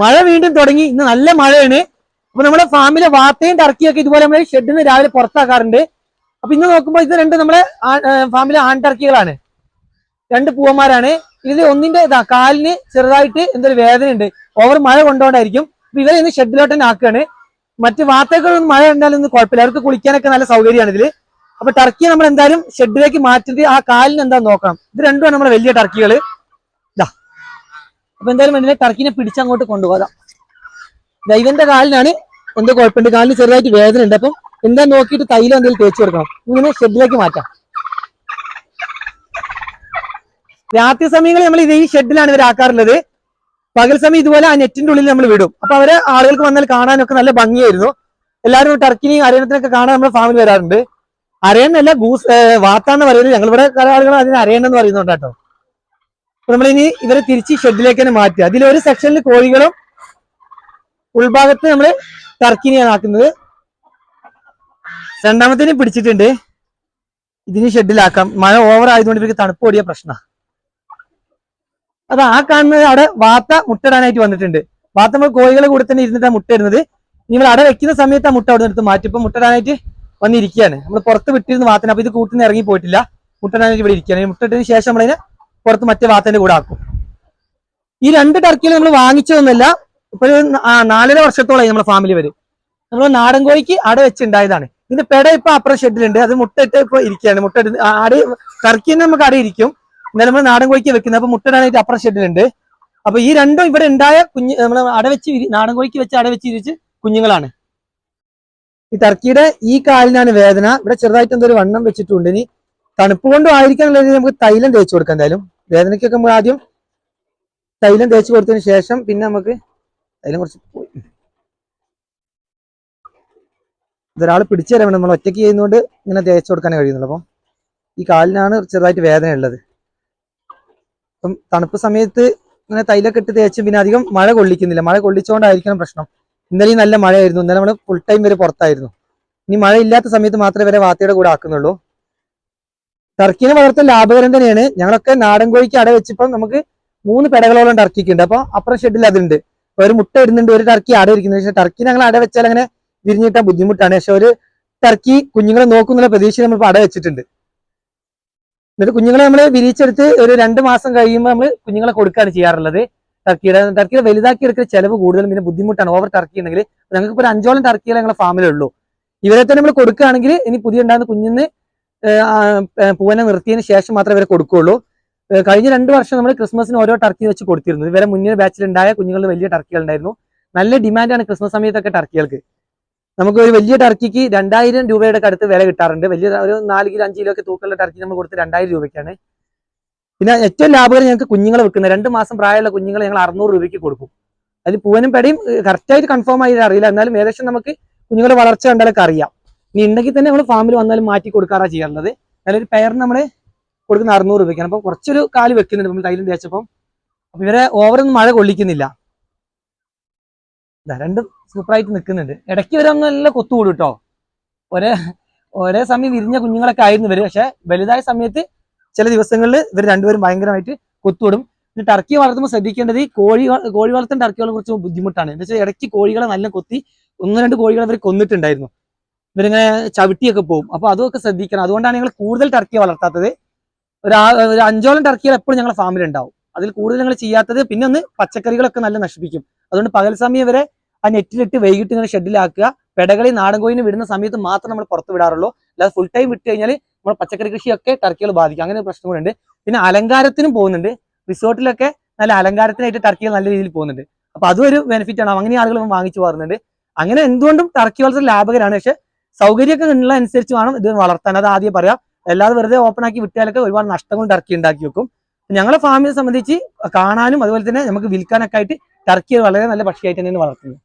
മഴ വീണ്ടും തുടങ്ങി. ഇന്ന് നല്ല മഴയാണ്. അപ്പൊ നമ്മുടെ ഫാമിലെ വാർത്തയും ടർക്കിയൊക്കെ ഇതുപോലെ നമ്മൾ ഷെഡിൽ നിന്ന് രാവിലെ പുറത്താക്കാറുണ്ട്. അപ്പൊ ഇന്ന് നോക്കുമ്പോൾ ഇത് രണ്ട് നമ്മുടെ ഫാമിലെ ആൺ ടർക്കികളാണ് രണ്ട് പൂവന്മാരാണ്. ഇതിൽ ഒന്നിന്റെ ഇതാ കാലിന് ചെറുതായിട്ട് എന്തൊരു വേദന ഉണ്ട് ഓവർ മഴ കൊണ്ടുകൊണ്ടായിരിക്കും അപ്പൊ ഇവരെ ഇന്ന് ഷെഡിലോട്ട് തന്നെ ആക്കുകയാണ്. മറ്റ് വാർത്തകളൊന്നും മഴ ഉണ്ടാലൊന്നും കുഴപ്പമില്ല. അവർക്ക് കുളിക്കാനൊക്കെ നല്ല സൗകര്യമാണ് ഇതിൽ. അപ്പൊ ടർക്കിയെ നമ്മൾ എന്തായാലും ഷെഡിലേക്ക് മാറ്റിയിട്ട് ആ കാലിന് എന്താ നോക്കണം. ഇത് രണ്ടുമാണ് നമ്മുടെ വലിയ ടർക്കികൾ ഇതാ അപ്പൊ എന്തായാലും വേണ്ടില്ല ടർക്കിനെ പിടിച്ചങ്ങോട്ട് കൊണ്ടുപോകാം ദൈവന്റെ കാലിനാണ് എന്തോ കുഴപ്പമുണ്ട്. കാലിന് ചെറുതായിട്ട് വേദന ഉണ്ട്. അപ്പം എന്താ നോക്കിയിട്ട് തൈലം എന്തെങ്കിലും തേച്ചു കൊടുക്കണം. ഇങ്ങനെ ഷെഡിലേക്ക് മാറ്റാം. രാത്രി സമയങ്ങളിൽ നമ്മൾ ഇത് ഷെഡിലാണ് ഇവരാക്കാറുള്ളത് പകൽ സമയം ഇതുപോലെ ആ നെറ്റിന്റെ ഉള്ളിൽ നമ്മൾ വിടും. അപ്പൊ അവരെ ആളുകൾക്ക് വന്നാൽ കാണാനൊക്കെ നല്ല ഭംഗിയായിരുന്നു. എല്ലാവരും ടർക്കിനെയും അരയണത്തിനൊക്കെ കാണാൻ നമ്മുടെ ഫാമിൽ വരാറുണ്ട്. അരയണ്ണല്ല ഗൂസ് വാത്താന്ന് പറയുന്നത് ഞങ്ങളിവിടെ ആളുകൾ അതിന് അരയണ്ണെന്ന് പറയുന്നുണ്ട് കേട്ടോ. അപ്പൊ നമ്മളിനി ഇവരെ തിരിച്ച് ഷെഡിലേക്ക് തന്നെ മാറ്റുക അതിലൊരു സെക്ഷനിൽ കോഴികളും ഉൾഭാഗത്ത് നമ്മൾ ടർക്കിനെയാണ് ആക്കുന്നത്. രണ്ടാമത്തേനെ പിടിച്ചിട്ടുണ്ട്. ഇതിന് ഷെഡിലാക്കാം മഴ ഓവർ ആയതുകൊണ്ട് ഇവർക്ക് തണുപ്പ് ഓടിയ പ്രശ്നമാണ് അത് ആ കാണുന്നത് അവിടെ വാത്ത മുട്ടയിടാനായിട്ട് വന്നിട്ടുണ്ട്. വാത്ത നമ്മൾ കോഴികളെ കൂടെ തന്നെ ഇരുന്നിട്ടാണ് മുട്ട ഇടുന്നത് നിങ്ങൾ അട വെക്കുന്ന സമയത്ത് ആ മുട്ട അവിടെ എടുത്ത് മാറ്റി. ഇപ്പൊ മുട്ടയിടാനായിട്ട് വന്നിരിക്കുകയാണ്. നമ്മൾ പുറത്ത് വിട്ടിരുന്ന വാത്തന അപ്പൊ ഇത് കൂട്ടിന്ന് ഇറങ്ങി പോയിട്ടില്ല. മുട്ടയിടാനായിട്ട് ഇവിടെ ഇരിക്കുകയാണ്. മുട്ടയിട്ടതിന് ശേഷം നമ്മളതിനെ പുറത്ത് മറ്റേ വാത്തന്റെ കൂടെ ആക്കും. ഈ രണ്ട് ടർക്കിയിൽ നമ്മൾ വാങ്ങിച്ചതൊന്നുമല്ല ഇപ്പൊ നാലര വർഷത്തോളമായി നമ്മുടെ ഫാമിലി വരും. നമ്മൾ നാടൻ കോഴിക്ക് അട വെച്ചുണ്ടായതാണ്. ഇതിന്റെ പെട ഇപ്പൊ അപ്പുറം ഷെഡിലുണ്ട് അത് മുട്ടയിട്ട് ഇപ്പൊ ഇരിക്കുകയാണ്. മുട്ട ടർക്കി തന്നെ നമുക്ക് അടി ഇരിക്കും. എന്നാലും നമ്മൾ നാടൻ കോഴിക്ക് വെക്കുന്നത്. അപ്പൊ മുട്ടയിടാനായിട്ട് അപ്പുറം ഷെഡിലുണ്ട് അപ്പൊ ഈ രണ്ടും ഇവിടെ ഉണ്ടായ കുഞ്ഞ് നമ്മൾ അട വെച്ച് വിരി- നാടൻ കോഴിക്ക് വെച്ച് അട വെച്ച് ഇരിച്ച് കുഞ്ഞുങ്ങളാണ്. ഈ ടർക്കിയുടെ ഈ കാലിനാണ് വേദന. ഇവിടെ ചെറുതായിട്ട് എന്തോ ഒരു വണ്ണം വെച്ചിട്ടുണ്ട്. ഇനി തണുപ്പ് കൊണ്ടും ആയിരിക്കാൻ നമുക്ക് തൈലം തേച്ച് കൊടുക്കാം എന്തായാലും. വേദനയ്ക്കൊക്കെ നമ്മൾ ആദ്യം തൈലം തേച്ച് കൊടുത്തതിന് ശേഷം പിന്നെ നമുക്ക് തൈലം കുറച്ച് പോയി. ഇതൊരാൾ പിടിച്ചു തരാൻ വേണം നമ്മൾ ഒറ്റയ്ക്ക് ചെയ്യുന്നതുകൊണ്ട് ഇങ്ങനെ തേച്ച് കൊടുക്കാനേ കഴിയുന്നുള്ളൂ. അപ്പം ഈ കാലിനാണ് ചെറുതായിട്ട് വേദന ഉള്ളത്. അപ്പം തണുപ്പ് സമയത്ത് ഇങ്ങനെ തൈലൊക്കെ ഇട്ട് തേച്ചും പിന്നെ അധികം മഴ കൊള്ളിക്കുന്നില്ല. മഴ കൊള്ളിച്ചുകൊണ്ടായിരിക്കണം പ്രശ്നം. ഇന്നലെ നല്ല മഴയായിരുന്നു. ഇന്നലെ നമ്മൾ ഫുൾ ടൈം വരെ പുറത്തായിരുന്നു. ഇനി മഴ ഇല്ലാത്ത സമയത്ത് മാത്രമേ വരെ വാത്തയുടെ കൂടെ ആക്കുന്നുള്ളൂ. ടർക്കിനെ വളർത്തൽ ലാഭകരം തന്നെയാണ്. ഞങ്ങളൊക്കെ നാടൻ കോഴിക്ക് അട വെച്ചപ്പം നമുക്ക് മൂന്ന് പെടകളോളം ടർക്കിക്ക് ഉണ്ട് അപ്പൊ അപ്പുറം ഷെഡിൽ അതുണ്ട് ഒരു മുട്ട ഇടുന്നുണ്ട് ഒരു ടർക്കി അട ഇരിക്കുന്നത് പക്ഷെ ടർക്കി ഞങ്ങൾ അട വെച്ചാൽ അങ്ങനെ വിരിഞ്ഞിട്ട ബുദ്ധിമുട്ടാണ്. പക്ഷെ ഒരു ടർക്കി കുഞ്ഞുങ്ങളെ നോക്കുന്നുള്ള പ്രതീക്ഷ നമ്മൾ അട വെച്ചിട്ടുണ്ട്. എന്നിട്ട് കുഞ്ഞുങ്ങളെ നമ്മൾ വിരിച്ചെടുത്ത് ഒരു രണ്ട് മാസം കഴിയുമ്പോൾ നമ്മൾ കുഞ്ഞുങ്ങളെ കൊടുക്കുകയാണ് ചെയ്യാറുള്ളത്. ടർക്കിയുടെ ടർക്കിയുടെ വലുതാക്കി എടുക്കുന്ന ചെലവ് കൂടുതലും പിന്നെ ബുദ്ധിമുട്ടാണ്. ഓവർ ടർക്കി ഉണ്ടെങ്കിൽ ഞങ്ങൾക്ക് ഇപ്പോൾ ഒരു അഞ്ചോളം ടർക്കികളെ ഞങ്ങളുടെ ഫാമിലുള്ളൂ ഇവരെ തന്നെ നമ്മൾ കൊടുക്കുകയാണെങ്കിൽ ഇനി പുതിയ ഉണ്ടാകുന്ന കുഞ്ഞിന് പൂവനെ നിർത്തിയതിന് ശേഷം മാത്രമേ ഇവരെ കൊടുക്കുകയുള്ളൂ. കഴിഞ്ഞ രണ്ട് വർഷം നമ്മൾ ക്രിസ്മസിന് ഓരോ ടർക്കി വെച്ച് കൊടുത്തിരുന്നു ഇവരെ മുന്നിൽ ബാച്ചിൽ ഉണ്ടായ കുഞ്ഞുങ്ങളിൽ വലിയ ടർക്കികൾ ഉണ്ടായിരുന്നു. നല്ല ഡിമാൻഡാണ് ക്രിസ്മസ് സമയത്തൊക്കെ ടർക്കികൾക്ക് നമുക്ക് ഒരു വലിയ ടർക്കിക്ക് രണ്ടായിരം രൂപയുടെ അടുത്ത് വില കിട്ടാറുണ്ട്. വലിയ ഒരു നാല് കിലോ അഞ്ച് കിലോ ഒക്കെ തൂക്കമുള്ള ടർക്കി നമ്മൾ കൊടുത്ത് രണ്ടായിരം രൂപയ്ക്കാണ്. പിന്നെ ഏറ്റവും ലാഭകരം ഞങ്ങൾക്ക് കുഞ്ഞുങ്ങളെ വെക്കുന്നത് രണ്ട് മാസം പ്രായമുള്ള കുഞ്ഞുങ്ങളെ ഞങ്ങൾ അറുന്നൂറ് രൂപയ്ക്ക് കൊടുക്കും. അതിൽ പൂവനും പേടയും കറക്റ്റായിട്ട് കൺഫേം ആയി അറിയില്ല. എന്നാലും ഏകദേശം നമുക്ക് കുഞ്ഞുങ്ങളുടെ വളർച്ച കണ്ടാലൊക്കെ അറിയാം. ഇനി ഉണ്ടെങ്കിൽ തന്നെ നമ്മൾ ഫാമിൽ വന്നാലും മാറ്റി കൊടുക്കാറാണ് ചെയ്യാറുള്ളത്. അതിലൊരു പെയറിന് നമ്മൾ കൊടുക്കുന്ന അറുന്നൂറ് രൂപയ്ക്കാണ്. അപ്പം കുറച്ചൊരു കാൽ വെക്കുന്നുണ്ട്. നമ്മൾ തൈലം തേച്ചപ്പം അപ്പൊ ഇവരെ ഓവറൊന്നും മഴ കൊള്ളിക്കുന്നില്ല. രണ്ടും സൂപ്പറായിട്ട് നിൽക്കുന്നുണ്ട് ഇടയ്ക്ക് ഇവരൊന്നും നല്ല കൊത്തുകൂടും കേട്ടോ ഒരേ ഒരേ സമയം വിരിഞ്ഞ കുഞ്ഞുങ്ങളൊക്കെ ആയിരുന്നു ഇവർ. പക്ഷെ വലുതായ സമയത്ത് ചില ദിവസങ്ങളിൽ ഇവർ രണ്ടുപേരും ഭയങ്കരമായിട്ട് കൊത്തുവിടും പിന്നെ ടർക്കി വളർത്തുമ്പോൾ ശ്രദ്ധിക്കേണ്ടത് ഈ കോഴി കോഴി വളർത്തുന്ന ടർക്കികളെ കുറിച്ച് ബുദ്ധിമുട്ടാണ്. എന്താ വെച്ചാൽ ഇടയ്ക്ക് കോഴികളെ നല്ല കൊത്തി ഒന്ന് രണ്ട് കോഴികളെ ഇവർ കൊന്നിട്ടുണ്ടായിരുന്നു. ഇവരിങ്ങനെ ചവിട്ടിയൊക്കെ പോകും. അപ്പൊ അതൊക്കെ ശ്രദ്ധിക്കണം. അതുകൊണ്ടാണ് ഞങ്ങൾ കൂടുതൽ ടർക്കിയെ വളർത്താത്തത്. ഒരു ഒരു അഞ്ചോളം ടർക്കികൾ എപ്പോഴും ഞങ്ങളുടെ ഫാമിൽ ഉണ്ടാവും. അതിൽ കൂടുതൽ ഞങ്ങൾ ചെയ്യാത്തത് പിന്നെ ഒന്ന് പച്ചക്കറികളൊക്കെ നല്ല നശിപ്പിക്കും. അതുകൊണ്ട് പകൽ സമയം വരെ ആ നെറ്റിലിട്ട് വൈകിട്ട് ഇങ്ങനെ ഷെഡിലാക്കുക പെടകളി നാടൻ കോയിന് വിടുന്ന സമയത്ത് മാത്രം നമ്മൾ പുറത്ത് വിടാറുള്ളൂ. അല്ലാതെ ഫുൾ ടൈം വിട്ട് കഴിഞ്ഞാൽ നമ്മൾ പച്ചക്കറി കൃഷിയൊക്കെ ടർക്കികൾ ബാധിക്കും. അങ്ങനെ ഒരു പ്രശ്നം കൂടെ ഉണ്ട്. പിന്നെ അലങ്കാരത്തിനും പോകുന്നുണ്ട്. റിസോർട്ടിലൊക്കെ നല്ല അലങ്കാരത്തിനായിട്ട് ടർക്കികൾ നല്ല രീതിയിൽ പോകുന്നുണ്ട്. അപ്പൊ അതും ഒരു ബെനിഫിറ്റ് ആണ്. അങ്ങനെ ആളുകൾ വാങ്ങിച്ചു പോകുന്നുണ്ട് അങ്ങനെ എന്തുകൊണ്ടും ടർക്കി വളർത്തൽ ലാഭകരമാണ്. പക്ഷെ സൗകര്യമൊക്കെ ഉള്ള അനുസരിച്ച് വേണം ഇത് വളർത്താൻ. അത് ആദ്യം പറയാം. അല്ലാതെ വെറുതെ ഓപ്പൺ ആക്കി വിട്ടാലൊക്കെ ഒരുപാട് നഷ്ടങ്ങൾ ടർക്കി ഉണ്ടാക്കി വെക്കും. ഞങ്ങളെ ഫാമിനെ സംബന്ധിച്ച് കാണാനും അതുപോലെ തന്നെ നമുക്ക് വിൽക്കാനൊക്കെ ആയിട്ട് ടർക്കി വളരെ നല്ല പക്ഷിയായിട്ട് തന്നെയാണ് വളർത്തുന്നത്.